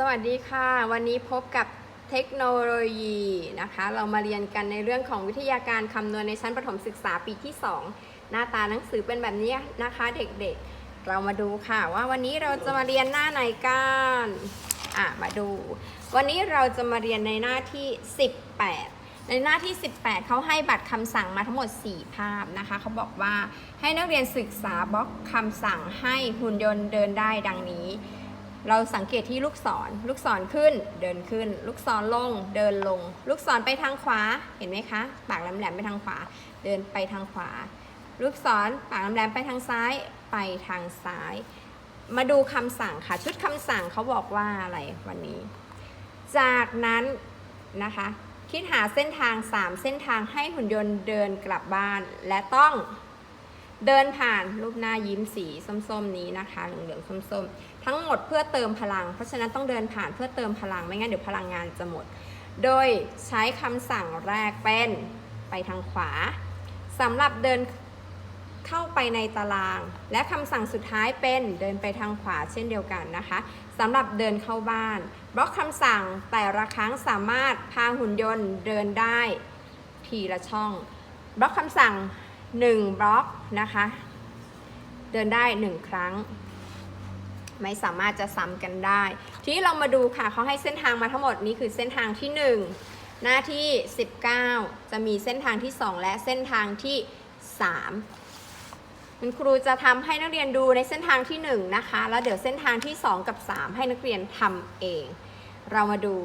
สวัสดีค่ะ วันนี้พบกับเทคโนโลยีนะคะ เรามาเรียนกันในเรื่องของวิทยาการคำนวณในชั้นประถมศึกษาปีที่ 2 หน้าตาหนังสือเป็นแบบนี้นะคะเด็กๆ เรามาดูค่ะว่าวันนี้เราจะมาเรียนหน้าไหนกันอะมาดู วันนี้เราจะมาเรียนในหน้าที่ 18 ในหน้าที่ 18 เขาให้บัตรคำสั่งมาทั้งหมด 4 ภาพนะคะเขาบอกว่าให้นักเรียนศึกษาบล็อกคำสั่งให้หุ่นยนต์เดินได้ดังนี้ เราสังเกตที่ลูกศร ลูกศรขึ้น เดินขึ้น ลูกศรลง เดินลง ลูกศรไปทางขวา เห็นไหมคะ ปากแหลมๆไปทางขวา เดินไปทางขวา ลูกศรปากแหลมๆไปทางซ้าย ไปทางซ้าย มาดูคำสั่งค่ะ ชุดคำสั่งเขาบอกว่าอะไรวันนี้ จากนั้นนะคะ คิดหาเส้นทาง 3 เส้นทางให้หุ่นยนต์เดินกลับบ้าน และต้องเดินผ่านรูปหน้ายิ้มสีส้มๆนี้นะคะ เหลืองๆส้มๆ ทั้งหมดเพื่อเติมพลัง เพราะฉะนั้นต้องเดินผ่านเพื่อเติมพลังไม่งั้นเดี๋ยวพลังงานจะหมด โดยใช้คำสั่งแรกเป็นไปทางขวาสำหรับเดินเข้าไปในตาราง และคำสั่งสุดท้ายเป็นเดินไปทางขวาเช่นเดียวกันนะคะสำหรับเดินเข้าบ้านบล็อกคำสั่งแต่ละครั้งสามารถพาหุ่นยนต์เดินได้ทีละช่องบล็อกคำสั่ง 1 บล็อกนะคะ เดินได้ 1 ครั้ง ไม่สามารถจะซ้ำกันได้ ทีนี้เรามาดูค่ะเขาให้เส้นทางมาทั้งหมดนี้คือเส้นทางที่ 1 หน้าที่ 19 จะมีเส้นทางที่ 2 และเส้นทางที่ 3 คุณครูจะทำให้นักเรียนดูในเส้นทางที่ 1 นะคะ แล้วเดี๋ยวเส้นทางที่ 2 กับ 3 ให้นักเรียนทำเอง เรามาดู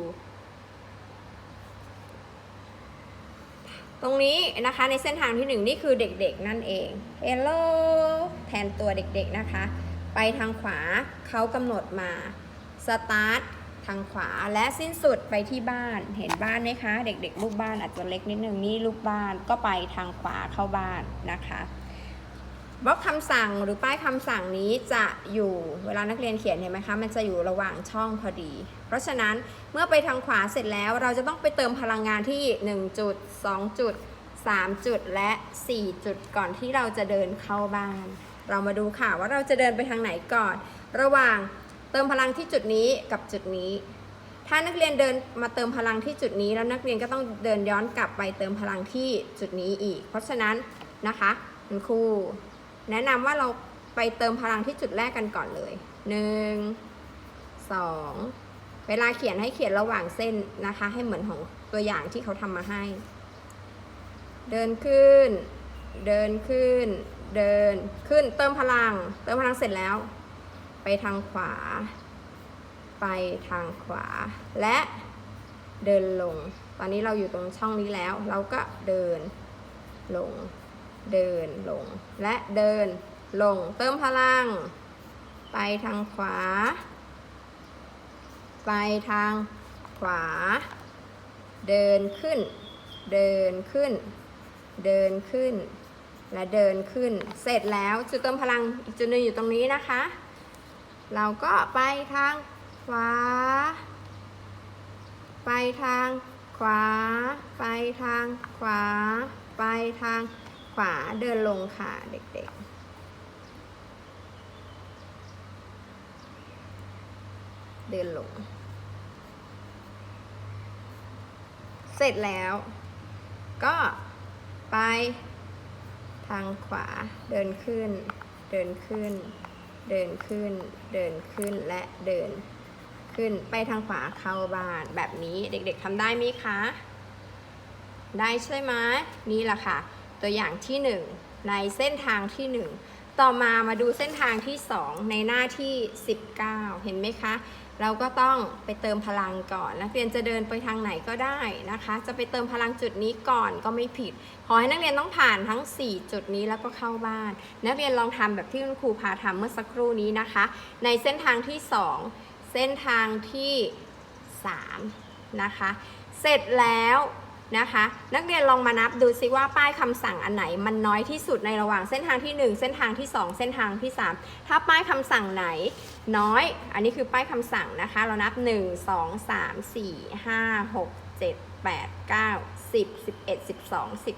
ตรงนี้นะคะในเส้นทางที่ 1 นี่คือเด็กๆนั่นเอง Hello แทนตัวเด็กๆนะคะ ไปทางขวาเขากำหนดมา Start ทางขวาและสิ้นสุดไปที่บ้านเห็นบ้านไหมคะ เด็กๆรูปบ้านอาจจะเล็กนิดนึงนี่รูปบ้านก็ไปทางขวาเข้าบ้านนะคะบล็อกคำสั่งหรือป้ายคำสั่งนี้จะอยู่เวลานักเรียนเขียนเห็นไหมคะมันจะอยู่ระหว่างช่องพอดี เพราะฉะนั้นเมื่อไปทางขวาเสร็จแล้ว เราจะต้องไปเติมพลังงานที่ 1 จุด 2 จุด 3 จุดและ 4 จุดก่อนที่เราจะเดินเข้าบ้าน เรามาดูค่ะว่าเราจะเดินไปทางไหนก่อน ระหว่างเติมพลังที่จุดนี้กับจุดนี้ ถ้านักเรียนเดินมาเติมพลังที่จุดนี้ แล้วนักเรียนก็ต้องเดินย้อนกลับไปเติมพลังที่จุดนี้อีก เพราะฉะนั้นนะคะคุณครูแนะนำว่าเราไปเติมพลังที่จุดแรกกันก่อนเลยหนึ่งสองเวลาเขียนให้เขียนระหว่างเส้นนะคะ ให้เหมือนของตัวอย่างที่เขาทำมาให้ เดินขึ้น เดินขึ้น เดินขึ้นเติมพลัง เติมพลังเสร็จแล้ว ไปทางขวา ไปทางขวา และเดินลง ตอนนี้เราอยู่ตรงช่องนี้แล้ว เราก็เดินลง เดินลง และเดินลง เติมพลัง ไปทางขวา ไปทางขวา เดินขึ้น เดินขึ้น เดินขึ้น และเดินขึ้น เสร็จแล้วจุดเติมพลังอีกจุดหนึ่งอยู่ตรงนี้นะคะ เราก็ไปทางขวา ไปทางขวา ไปทางขวา ไปทางขวา เดินลงค่ะเด็กๆเดินลง เสร็จแล้ว ก็ไป ทางขวาเดินขึ้น เดินขึ้น เดินขึ้น เดินขึ้นและเดินขึ้นไปทางขวาเข้าบ้านแบบนี้เด็กๆทำได้ไหมคะ ได้ใช่ไหมนี่แหละค่ะ ตัวอย่างที่ 1 ในเส้นทางที่ 1 ต่อมามาดูเส้นทางที่ 2 ในหน้าที่ 19 เห็นไหมคะ เราก็ต้องไปเติมพลังก่อนนักเรียนจะเดินไปทางไหนก็ได้นะคะ จะไปเติมพลังจุดนี้ก่อนก็ไม่ผิด ขอให้นักเรียนต้องผ่านทั้ง 4 จุดนี้แล้วก็เข้าบ้าน นักเรียนลองทำแบบที่คุณครูพาทำเมื่อสักครู่นี้นะคะ ในเส้นทางที่ 2 เส้นทางที่ 3 นะคะ เสร็จแล้ว นะคะ นักเรียนลองมานับดูซิว่าป้ายคำสั่งอันไหน มันน้อยที่สุดในระหว่างเส้นทางที่ 1 เส้นทางที่ 2 เส้นทางที่ 3 ถ้าป้ายคำสั่งไหนน้อย อันนี้คือป้ายคำสั่งนะคะ เรานับ 1 2 3 4 5 6 7 8 9 10 11 12 10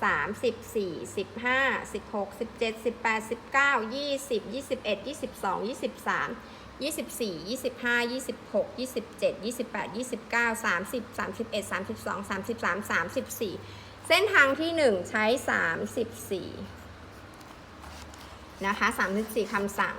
3 14 15 16 17 18 19 20 21 22 23 24 25 26 27 28 29 30 31 32 33 34 เส้นทางที่ 1 ใช้ 34 นะคะ 34คำสั่ง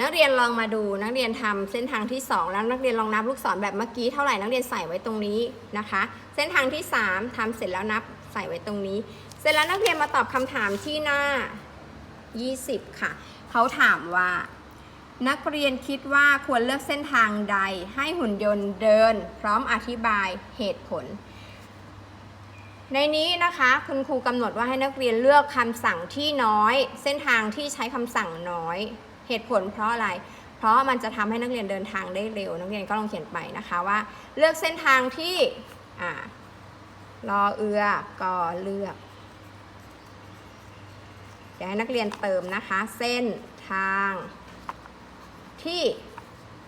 นักเรียนลองมาดูนักเรียนทำเส้นทางที่ 2 แล้วนักเรียนลองนับลูกศรแบบเมื่อกี้เท่าไหร่นักเรียนใส่ไว้ตรงนี้นะคะ เส้นทางที่ 3ทำเสร็จแล้วนับใส่ไว้ตรงนี้ เสร็จแล้วนักเรียนมาตอบคำถามที่หน้า 20 ค่ะ เขาถามว่า นักเรียนคิดว่าควรเลือกเส้นทางใดให้หุ่นยนต์เดิน พร้อมอธิบายเหตุผล ในนี้นะคะคุณครูกำหนดว่าให้นักเรียนเลือกคำสั่งที่น้อย เส้นทางที่ใช้คำสั่งน้อย เหตุผลเพราะอะไร เพราะมันจะทำให้นักเรียนเดินทางได้เร็ว นักเรียนก็ลองเขียนไปนะคะว่า เลือกเส้นทางที่รอเอือก็เลือกเดี๋ยวให้นักเรียนเติมนะคะ เส้นทาง ที่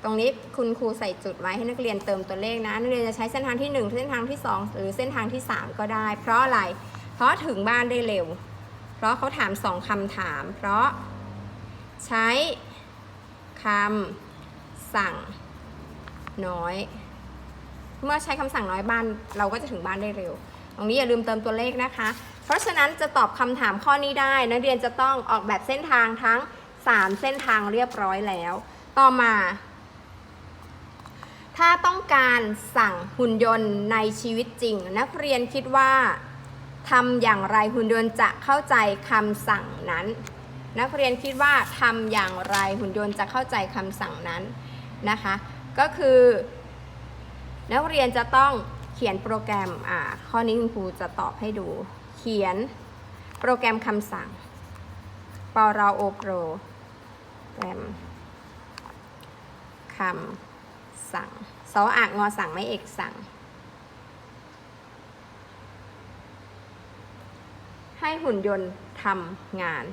ตรงนี้คุณครูใส่จุดไว้ให้นักเรียนเติมตัวเลขนะนักเรียนจะใช้เส้นทางที่ 1 เส้นทางที่ 2 หรือเส้นทางที่ 3 ก็ได้ เพราะอะไร เพราะถึงบ้านได้เร็ว เพราะเขาถาม2คำถาม เพราะใช้คำสั่งน้อย เมื่อใช้คำสั่งน้อยบ้านเราก็จะถึงบ้านได้เร็ว ตรงนี้อย่าลืมเติมตัวเลขนะคะ เพราะฉะนั้นจะตอบคำถามข้อนี้ได้ นักเรียนจะต้องออกแบบเส้นทางทั้ง 3 เส้นทางเรียบร้อยแล้ว ต่อมา ถ้าต้องการสั่งหุ่นยนต์ในชีวิตจริง นักเรียนคิดว่าทำอย่างไรหุ่นยนต์จะเข้าใจคำสั่งนั้น นักเรียนคิดว่าทำอย่างไรหุ่นยนต์จะเข้าใจคำสั่งนั้นนะคะ ก็คือ นักเรียนจะต้องเขียนโปรแกรมอ่าข้อนี้คุณครูจะตอบให้ดู เขียนโปรแกรมคำสั่งปรโอโปรแกรม คำสั่งสออ่างงอสั่งไม่เอกสั่ง ให้หุ่นยนต์ทำงาน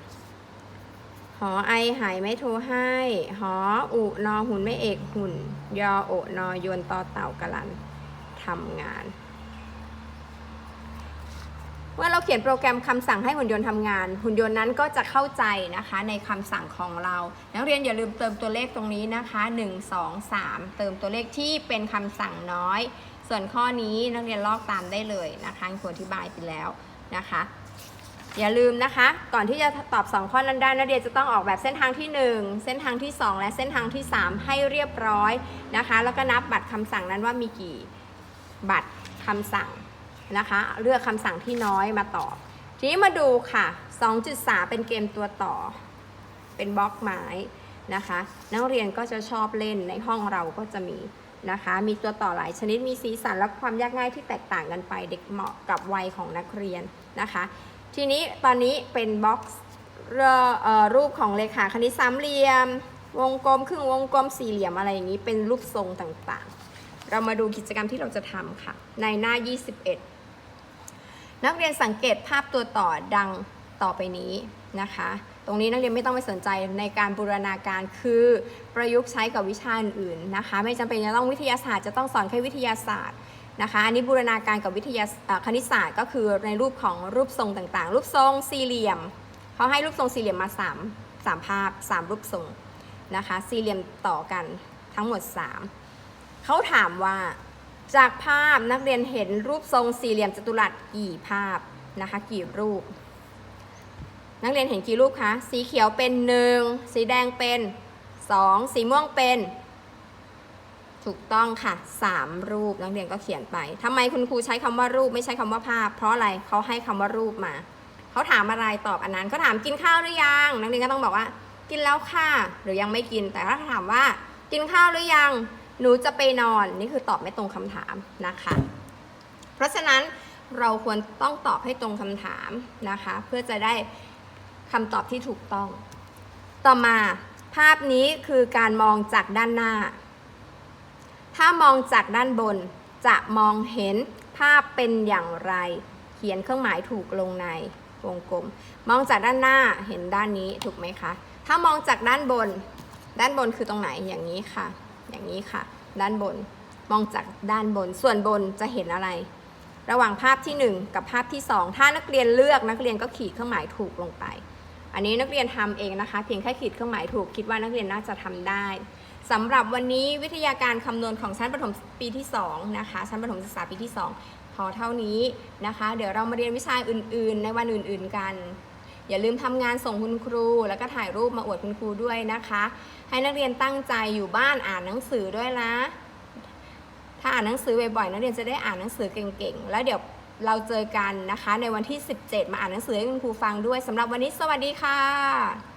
หอไอหายไม่โทรให้ หออุนอหุ่นไม่เอกหุ่น ยอโอนอยนต่อเต่ากะลันทำงาน เมื่อเราเขียนโปรแกรมคำสั่งให้หุ่นยนต์ทำงาน หุ่นยนต์นั้นก็จะเข้าใจนะคะในคำสั่งของเรา นักเรียนอย่าลืมเติมตัวเลขตรงนี้นะคะ 1 2 3 เติมตัวเลขที่เป็นคำสั่งน้อย ส่วนข้อนี้นักเรียนลอกตามได้เลยนะคะครูอธิบายไปแล้วนะคะ อย่าลืมนะคะ ก่อนที่จะตอบ 2 ข้อนั้นได้นักเรียนจะต้องออกแบบเส้นทางที่ 1 เส้นทางที่ 2 และเส้นทางที่ 3 ให้เรียบร้อยนะคะ แล้วก็นับบัตรคำสั่งนั้นว่ามีกี่บัตรคำสั่ง นะคะ เลือกคำสั่งที่น้อยมาตอบ ทีนี้มาดูค่ะ 2.3 เป็นเกมตัวต่อ เป็นบล็อกไม้นะคะ นักเรียนก็จะชอบเล่นในห้องเราก็จะมีนะคะ มีตัวต่อหลายชนิดมีสีสันและความยากง่ายที่แตกต่างกันไปเด็กเหมาะกับวัยของนักเรียนนะคะ ทีนี้ตอนนี้เป็นบ็อกรูปของเลขาคณิตสามเหลี่ยม วงกลมครึ่งวงกลมสี่เหลี่ยมอะไรอย่างนี้เป็นรูปทรงต่างๆ เรามาดูกิจกรรมที่เราจะทำค่ะ ในหน้า 21 นักเรียนสังเกตภาพตัวต่อดังต่อไปนี้นะคะ ตรงนี้นักเรียนไม่ต้องไปสนใจในการบูรณาการคือประยุกต์ใช้กับวิชาอื่นๆนะคะ ไม่จำเป็นจะต้องวิทยาศาสตร์จะต้องสอนแค่วิทยาศาสตร์นะคะ อันนี้บูรณาการกับวิทยาคณิตศาสตร์ก็คือในรูปของรูปทรงต่างๆ รูปทรงสี่เหลี่ยมเขาให้รูปทรงสี่เหลี่ยมมา3 3ภาพ 3 รูปทรงนะคะ สี่เหลี่ยมต่อกันทั้งหมด 3เขาถามว่า จากภาพนักเรียนเห็นรูปทรงสี่เหลี่ยมจัตุรัสกี่ภาพนะคะกี่รูป นักเรียนเห็นกี่รูปคะ สีเขียวเป็น1สีแดงเป็น2สีม่วงเป็น ถูกต้องค่ะ3รูปนักเรียนก็เขียนไปทำไมคุณครูใช้คำว่ารูปไม่ใช้คำว่าภาพ เพราะอะไรเขาให้คำว่ารูปมาเขาถามอะไรตอบอันนั้นเขาถามกินข้าวหรือยัง นักเรียนก็ต้องบอกว่า กินแล้วค่ะหรือยังไม่กินแต่ถ้าถามว่า กินข้าวหรือยัง หนูจะไปนอนนี่คือตอบไม่ตรงคำถามนะคะ เพราะฉะนั้นเราควรต้องตอบให้ตรงคำถามนะคะ เพื่อจะได้คำตอบที่ถูกต้อง ต่อมาภาพนี้คือการมองจากด้านหน้า ถ้ามองจากด้านบนจะมองเห็นภาพเป็นอย่างไร เขียนเครื่องหมายถูกลงในวงกลม มองจากด้านหน้าเห็นด้านนี้ถูกไหมคะ ถ้ามองจากด้านบน ด้านบนคือตรงไหนอย่างนี้ค่ะ อย่างนี้ค่ะ ด้านบนมองจากด้านบน ส่วนบนจะเห็นอะไร ระหว่างภาพที่ 1 กับภาพที่ 2 ถ้านักเรียนเลือกนักเรียนก็ขีดเครื่องหมายถูกลงไป อันนี้นักเรียนทำเองนะคะ เพียงแค่ขีดเครื่องหมายถูกคิดว่านักเรียนน่าจะทำได้สำหรับวันนี้วิทยาการคำนวณของชั้นประถมปีที่2นะคะชั้นประถมศึกษาปีที่ 2 พอเท่านี้นะคะ เดี๋ยวเรามาเรียนวิชาอื่น ๆ ในวันอื่น ๆ กัน อย่าลืมทำงานส่งคุณครู แล้วก็ถ่ายรูปมาอวดคุณครูด้วยนะคะ ให้นักเรียนตั้งใจอยู่บ้านอ่านหนังสือด้วยนะ ถ้าอ่านหนังสือบ่อยๆนักเรียนจะได้อ่านหนังสือเก่งๆ แล้วเดี๋ยวเราเจอกันนะคะ ในวันที่ 17 มาอ่านหนังสือให้คุณครูฟังด้วยสำหรับวันนี้สวัสดีค่ะ